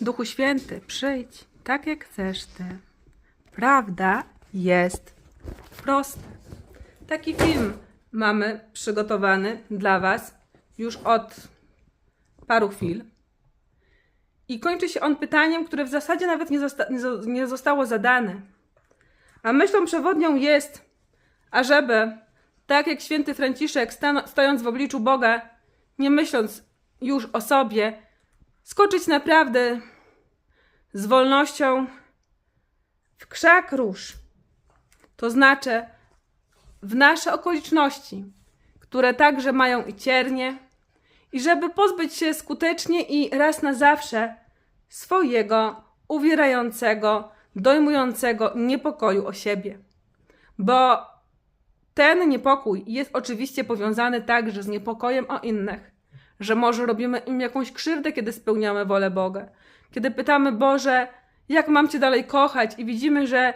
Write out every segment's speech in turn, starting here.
Duchu Święty, przyjdź, tak jak chcesz Ty. Prawda jest prosta. Taki film mamy przygotowany dla Was już od paru chwil. I kończy się on pytaniem, które w zasadzie nawet nie, zosta- nie zo- nie zostało zadane. A myślą przewodnią jest, ażeby, tak jak święty Franciszek, stojąc w obliczu Boga, nie myśląc już o sobie, skoczyć naprawdę z wolnością w krzak róż. To znaczy w nasze okoliczności, które także mają i ciernie, i żeby pozbyć się skutecznie i raz na zawsze swojego uwierającego, dojmującego niepokoju o siebie. Bo ten niepokój jest oczywiście powiązany także z niepokojem o innych, że może robimy im jakąś krzywdę, kiedy spełniamy wolę Boga. Kiedy pytamy Boże, jak mam Cię dalej kochać, i widzimy, że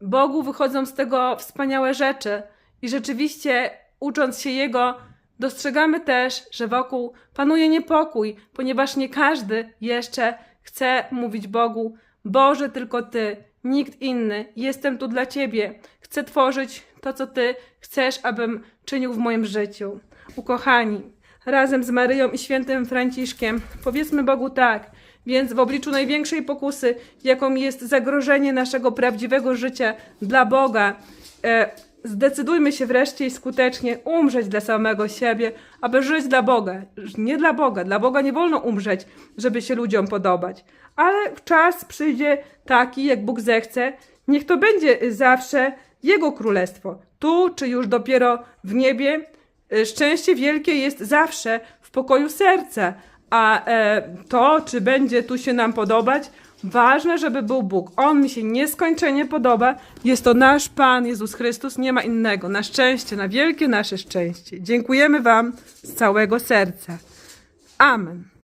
Bogu wychodzą z tego wspaniałe rzeczy, i rzeczywiście ucząc się Jego, dostrzegamy też, że wokół panuje niepokój, ponieważ nie każdy jeszcze chce mówić Bogu: Boże, tylko Ty, nikt inny, jestem tu dla Ciebie, chcę tworzyć to, co Ty chcesz, abym czynił w moim życiu. Ukochani, razem z Maryją i świętym Franciszkiem powiedzmy Bogu tak, więc w obliczu największej pokusy, jaką jest zagrożenie naszego prawdziwego życia dla Boga, e, zdecydujmy się wreszcie i skutecznie umrzeć dla samego siebie, aby żyć dla Boga. Nie dla Boga. Dla Boga nie wolno umrzeć, żeby się ludziom podobać. Ale czas przyjdzie taki, jak Bóg zechce. Niech to będzie zawsze Jego królestwo. Tu, czy już dopiero w niebie, Szczęście wielkie jest zawsze w pokoju serca, a e, to, czy będzie tu się nam podobać, ważne, żeby był Bóg. On mi się nieskończenie podoba. Jest to nasz Pan Jezus Chrystus, nie ma innego. Na szczęście, na wielkie nasze szczęście. Dziękujemy Wam z całego serca. Amen.